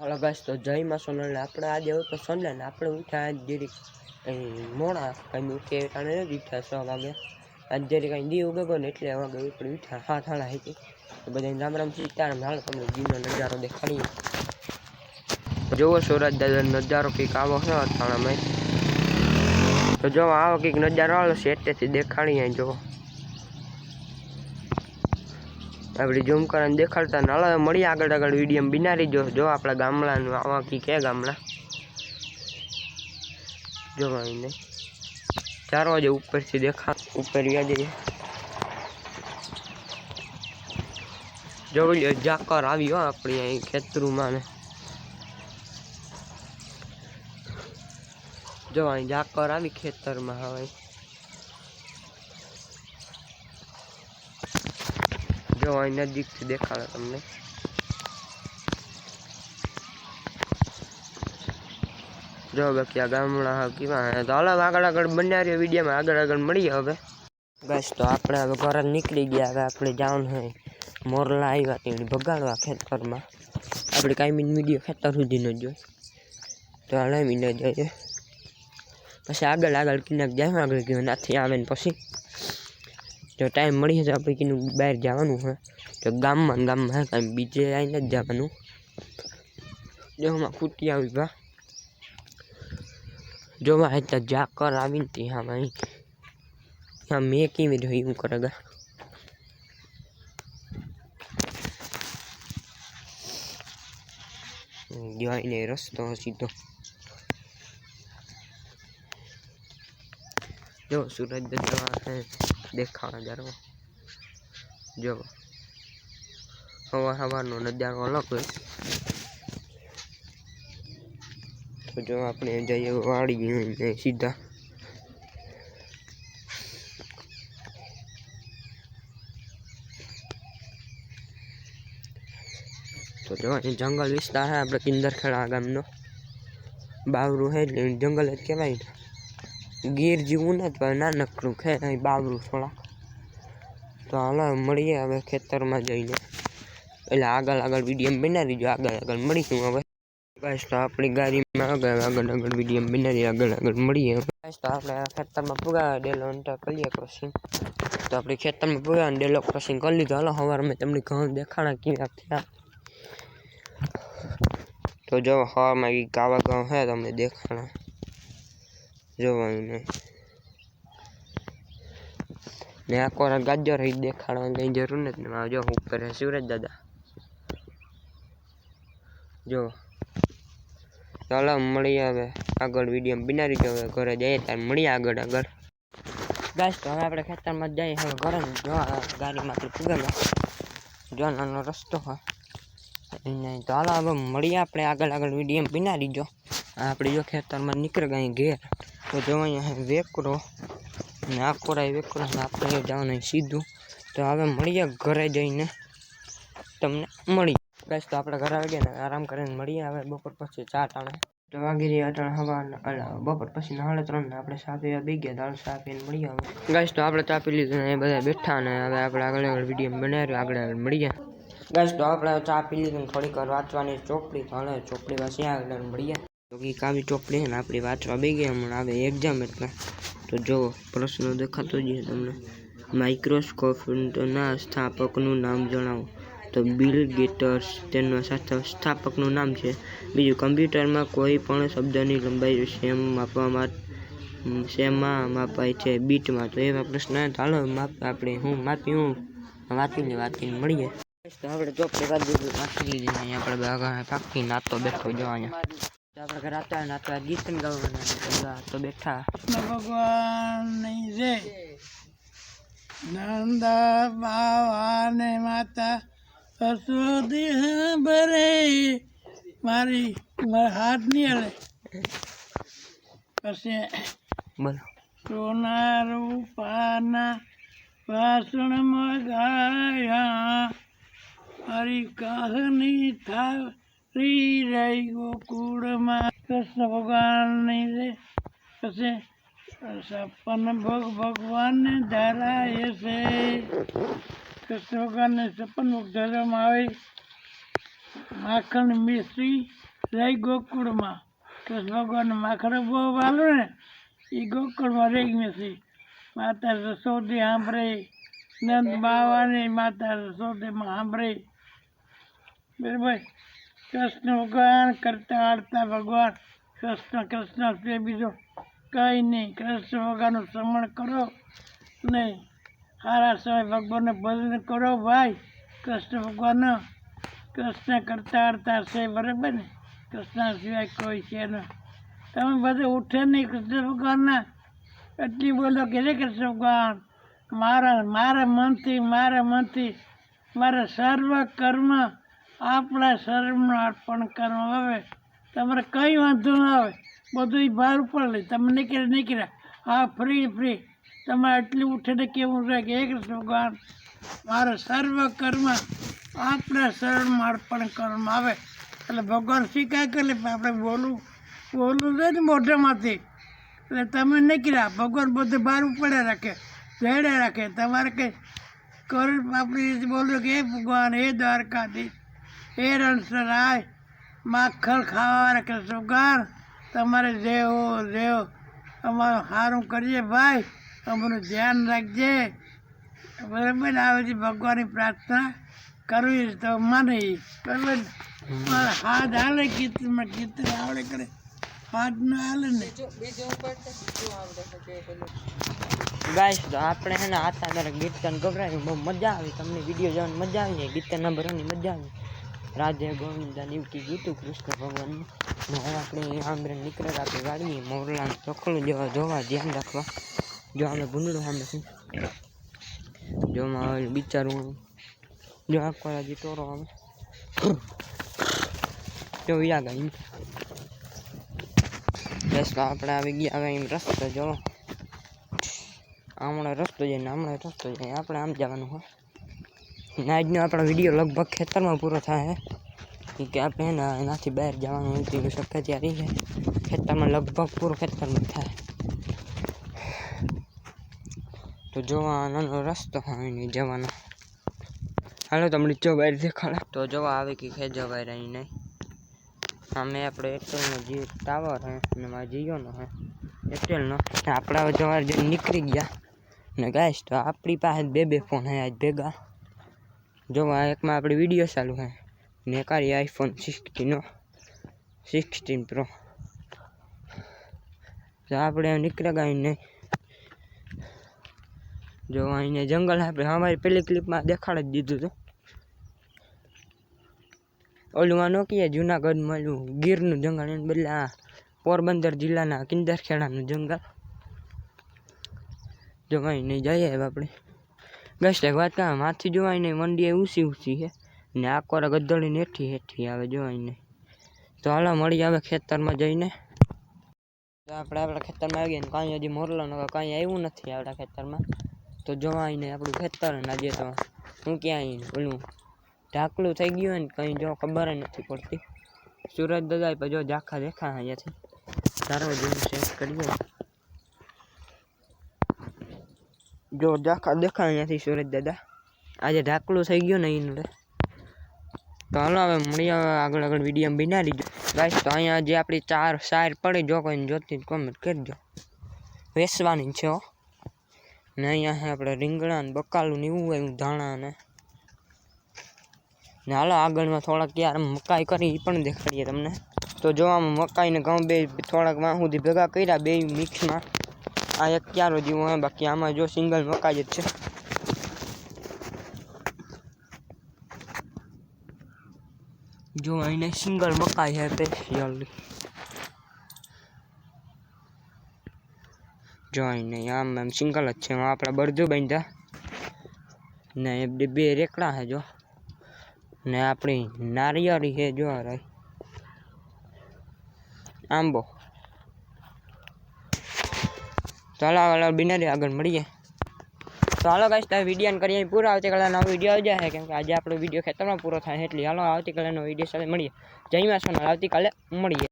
હાલો guys, તો જય માં સોનલ. આપણે આજે હોય તો સોનલ આપણે ઉઠ્યા આજ કઈ કંઈ મોડા કંઈ ઉઠે ટાણે નથી ઉઠ્યા છ વાગે. આજ દેરી કંઈ દી ઉગે ને એટલે વાગે ઉપર ઉઠ્યા. હાથ હાડા હતી તો બધા રામ રામ સીતારામ હાલ તમને જીવનો નજારો દેખાડીએ. જોવો સુરજ દાદા નજારો કંઈક આવો છે, અથાણામાં. તો જો આવો કંઈક નજારો આવે છે એટલેથી દેખાડીએ જો આપણે ઝૂમ કરીને દેખાડતા ને હવે મળીએ આગળ આગળ વીડિયો બિનારી જો જો આપણા ગામડાનું આવા કી કે ગામડા? જો ને. ચાર વાગે ઉપરથી દેખા ઉપર વ્યા જઈએ જોઈ જાકર આવી હો આપણી અહીં ખેતરુમાં ને. જો અહીં જાકર આવી ખેતરમાં હવે. જો અહીં નજીકથી દેખાડે તમને. જો બાકી આ ગામડા કેવા તો હાલો આગળ આગળ રહ્યો વિડીયોમાં. આગળ આગળ મળીએ હવે. બસ તો આપણે હવે ઘરે નીકળી ગયા. હવે આપણે જવાનું હોય મોરલા આવ્યા તેની ભગાડવા ખેતરમાં. આપણે કાંઈ વીડિયો ખેતર સુધી ન જોઈ. તો હલાવી ન જઈએ. પછી આગળ આગળ કિનાક જાય આગળ ગયો નાથી આવે ને પછી જો ટાઈમ મળી જશે આપણે કીધું બહાર જવાનું હોય તો ગામમાં ગામમાં હે બીજે આવીને જ જવાનું. જો હમણાં ખૂટી આવી બા જો માં ત્યાં જાકર આવીને ત્યાં ભાઈ. ત્યાં મેં કેવી રહ્યું એવું કરે ગા જોઈને રસ્તો સીધો. જો સુરજ દાદા દેખાવા જરો જો. હવા હવાનો નજારો અલગ હોય. તો જો આપણે જઈએ વાળી સીધા. તો જો, અહીં જંગલ વિસ્તાર છે આપણે કિંદરખેડા ગામનો. બાવરું છે એટલે જંગલ જ કહેવાય ને. ગીર જેવું નથી નાનકડું છે, અહીં બાવરું થોડા તો હાલો, મળીએ હવે ખેતરમાં જઈને. એટલે આગળ આગળ વીડિયો બનાવી જો આગળ આગળ મળીશું હવે. બસ તો આપણી ગાડીમાં આગળ આગળ આગળ વીડિયો બનાવી આગળ આગળ મળીએ બસ તો આપણે ખેતરમાં પૂગા, ડેલો અંટર કરીએ ક્રોસિંગ તો આપણે ખેતરમાં પૂગા ડેલો ક્રોસિંગ કરી લીધો. હાલો સવારે મેં તમને ઘઉં દેખાણા કેવા થયા. તો જો, હવામાં કાવા ઘઉં છે, તમને દેખાણા. જોવાનું નહીં. ને આ કોરા ગાજર એ દેખાડવાની કંઈ જરૂર નથી ને જો હું કરે સુરજ દાદા. જો. ચાલો મળીએ હવે આગળ વીડિયો બિનારી જો હવે ઘરે જઈએ ત્યારે મળીએ આગળ આગળ. ગાઈસ, તો હવે આપણે ખેતરમાં જઈએ. હવે ઘરે જો ગાડીમાંથી પૂગેલો. જો નાનો રસ્તો હોય. નહીં તો હાલો, હવે મળીએ આપણે આગળ આગળ વીડિયો બિનારી જો આપણે જો ખેતરમાં નીકળી ગઈ ઘેર. તો જો અહીંયા વેકરો ને આ કોરાય વેકરો ને આપણે જવાનું સીધું તો હવે મળીએ ઘરે જઈને તમને મળી બસ તો આપણે ઘરે આવી ગયા ને આરામ કરીને મળીએ હવે બપોર પછી ચા ટાણે તો વાગી રહ્યા અટાણે હવા બપોર પછી સાડા ત્રણ ને આપણે ચા પીવા બી ગયા દાળ ચા પીને મળીએ હવે ગાઈસ તો આપણે ચા પી લીધું ને એ બધા બેઠા ને હવે આપણે આગળ આગળ વીડિયો બનાવ્યો આગળ આગળ મળીએ ગાઈસ તો આપણે ચા પી લીધું ને થોડીક વાર વાંચવાની ચોપડી તો હવે ચોપડી પાછી આગળ મળીએ તો કંઈક આવી ચોપડી છે ને આપણી વાંચવા બે ગયા હમણાં. આવે એક્ઝામ એટલે. તો જો, પ્રશ્ન દેખાતો જ તમને. માઇક્રોસ્કોપના સ્થાપકનું નામ જણાવો. તો બિલ ગેટર્સ તેનો સ્થાપકનું નામ છે. બીજું, કમ્પ્યુટરમાં કોઈ પણ શબ્દની લંબાઈ સેમ માપવામાં શેમાં માપાય છે બીટમાં. તો એવા પ્રશ્ન ચાલો માપ આપણે હું માપી હું વાંચીને વાંચીને મળીએ. તો આપણે ચોપડી દીધું વાંચી લીધી અહીંયા આપણે પાકી નાતો બેઠો જવા અહીંયા. આપણે ઘરે હતા નાતા ગીતન ગાવાના તો બેઠા. ભગવાનની જય. નંદ બાવાને માતા અસોદી ભરે. મારી મારા હાથ નહીં હલે. પછી બોલો. સોના રૂપાના વાસણમાં ગાયા. મારી કહાની થારી રાય ગોકુળમાં કૃષ્ણ ભગવાનની જય પછી સપન ભોગ ભગવાન ધરાય છે. કૃષ્ણ ભગવાનને સપન ભોગ ધરવામાં આવે. માખણ મિશ્રી રાય ગોકુળમાં કૃષ્ણ ભગવાન માખણ બહુ વાલો ને એ ગોકુળમાં રહી મિશ્રી માતા રસોદી સાંભળે. નંદ બાવાની માતા રસોદીમાં સાંભળે. બરાબર? કૃષ્ણ ભગવાન કરતા આડતા ભગવાન. કૃષ્ણ કૃષ્ણ છે બીજો કંઈ નહીં. કૃષ્ણ ભગવાનનું શ્રમણ કરો નહીં સારા સમય ભગવાનને ભજન કરો ભાઈ. કૃષ્ણ ભગવાન કૃષ્ણ કરતા આડતા છે, બરાબર ને? કૃષ્ણ સિવાય કોઈ છે નહીં તમે બધે ઉઠે નહીં કૃષ્ણ ભગવાનના? એટલી બોલો કે રે કૃષ્ણ ભગવાન, મારા મારા મનથી મારા મનથી, મારા સર્વ કર્મ આપણા શરીરનું અર્પણ કરવા આવે તમારે કંઈ વાંધો ના આવે. બધું બહાર ઉપર લે. તમે નીકળ્યા નીકળ્યા. હા, ફ્રી ફ્રી. તમારે એટલી ઉઠીને કેવું છે કે એક ભગવાન, મારા સર્વ કર્મ આપણા શરણમાં અર્પણ કરવામાં આવે. એટલે ભગવાન સ્વીકાર કરે? આપણે બોલવું બોલવું છે ને મોઢામાંથી. એટલે તમે નીકળ્યા. ભગવાન બધું બહાર પડે રાખે જડે રાખે. તમારે કંઈ કર, આપણી રીતે બોલ્યું કે હે ભગવાન, હે દ્વારકાધીશ. હે રણસરાય માખણ ખાવા કે સુગાર તમારે જેવો જેવો અમારું સારું કરીએ ભાઈ અમારું ધ્યાન રાખજે. બરાબર? ને આવે ભગવાનની પ્રાર્થના કરવી તો મને બરાબર? મારા હાથ હાલે કીર્તનમાં કીર્તન આવડે કરે હાથ ના હાલે ને. ગાઈસ તો આપણે છે ને આતા મેરે કીર્તન ગભરાયું બહુ મજા આવી. તમને વીડિયો જોવાની મજા આવી જાય કીર્તન નંબરોની મજા આવી. રાધે ગોવિંદા નીવટી ગીતું કૃષ્ણ ભગવાનનું. હવે આપણે આંબરે નીકળેલા આપણે ગાડીએ મોરલા ચોકલું જેવા જોવા ધ્યાન રાખવા. જો આપણે ભૂંડળું સામે છે. જો આવેલું બિચારું જો આખો હજી તોરો આવે. જો વિયા ગઈ બસ તો આપણે આવી ગયા હવે એમ રસ્તો જો હમણાં રસ્તો જઈને હમણાં રસ્તો જાય આપણે આમ જવાનું હોય. ને આજનો આપણો વીડિયો લગભગ ખેતરમાં પૂરો થાય છે કે આપણે એને એનાથી બહાર જવાનું હોય તેવી શક્યતા રહી છે ખેતરમાં લગભગ પૂરો ખેતરમાં જ થાય. તો જોવા નાનો રસ્તો હોય નહીં જવાનો. હાલો તમને જો બહાર દેખાડે. તો જોવા આવે કે ખેજો બહાર અહીં નહીં. સામે આપણે એરટેલનો જે ટાવર હે અને મારા જીઓનો હે. એરટેલનો ને. આપણે હવે જવાર જઈને નીકળી ગયા. ને ગાઈશ તો આપણી પાસે બે બે ફોન હે આજ ભેગા. જો આ એકમાં આપણે વીડિયો ચાલુ હે ને આ આઈફોન સિક્સટીનો સિક્સટીન પ્રો તો આપણે નીકળ્યા ગયા નહીં. જો અહીંયા જંગલ આપણે અમારી પેલી ક્લિપમાં દેખાડ જ દીધું હતું. ઓલું આ નોકીએ જુનાગઢમાં ઓલું ગીરનું જંગલ, એને બદલે આ પોરબંદર જિલ્લાના કિંદરખેડાનું જંગલ. જો અહીં નહીં જઈએ આપણે. ગસ્ટ એક વાત કાં માથી જોવાય નહીં મંડી ઊંચી ઊંચી છે ને આ કોરા ગદ્દડીને હેઠી હેઠી આવે, જોવાય નહીં. તો હાલો, મળી આવે ખેતરમાં જઈને. તો આપણે આપણા ખેતરમાં આવી ગયા ને, કાંઈ હજી મોરલો ને કાંઈ આવ્યું નથી આપણા ખેતરમાં. તો જોવાય નહીં, આપણું ખેતર ને આજે તો હું ક્યાંય ઓલું ઢાકલું થઈ ગયું ને, કંઈ જો ખબર નથી પડતી. સુરત દાદા પર જો ઝાખા દેખા અહીંયાથી. સારો જેવું સેટ કરીએ. જો ઝાખા દેખાય અહીંયાથી સુરત દાદા. આજે ઢાકલું થઈ ગયું ને એનું તો હાલો હવે મળી આવે આગળ આગળ વીડિયો બનાવી દીધો ગાઈશ તો અહીંયા જે આપણી ચાર સાર પડી, જો કોઈને જોતી કોમેન્ટ કરજો. વેસવાની છે હો. ને અહીંયા આપણે રીંગણા ને બકાલું ને એવું હોય ધાણા ને. ને હાલો આગળમાં થોડાક યાર મકાઈ કરી એ પણ દેખાડીએ તમને. તો જોવામાં મકાઈને ઘઉં બે થોડાક વાં સુધી ભેગા કર્યા, બે મિક્સમાં આ એક ક્યારો જેવો હોય બાકી આમાં જો સિંગલ મકાઈ જ છે. જો અહીંને સિંગલ મકાઈ છે સ્પેશિયલી જો અહીં આમ એમ સિંગલ જ છે. એમાં આપણા બળદું બાંધ્યા. ને એ બે- રેકડા છે જો. ને આપણી નારિયેળી છે જો રહી. આંબો. ચાલો હાલો બિનારી આગળ મળીએ. તો હાલો ગાઈસ તમે વીડિયો કરીએ. પૂરો આવતીકાલે નવો વીડિયો આવી જાય કેમ આજે આપણો વીડિયો ખેતરમાં પૂરો થાય એટલે હાલો આવતીકાલે નવો વીડિયો સાથે મળીએ. જય માં સોનલ આવતીકાલે મળીએ.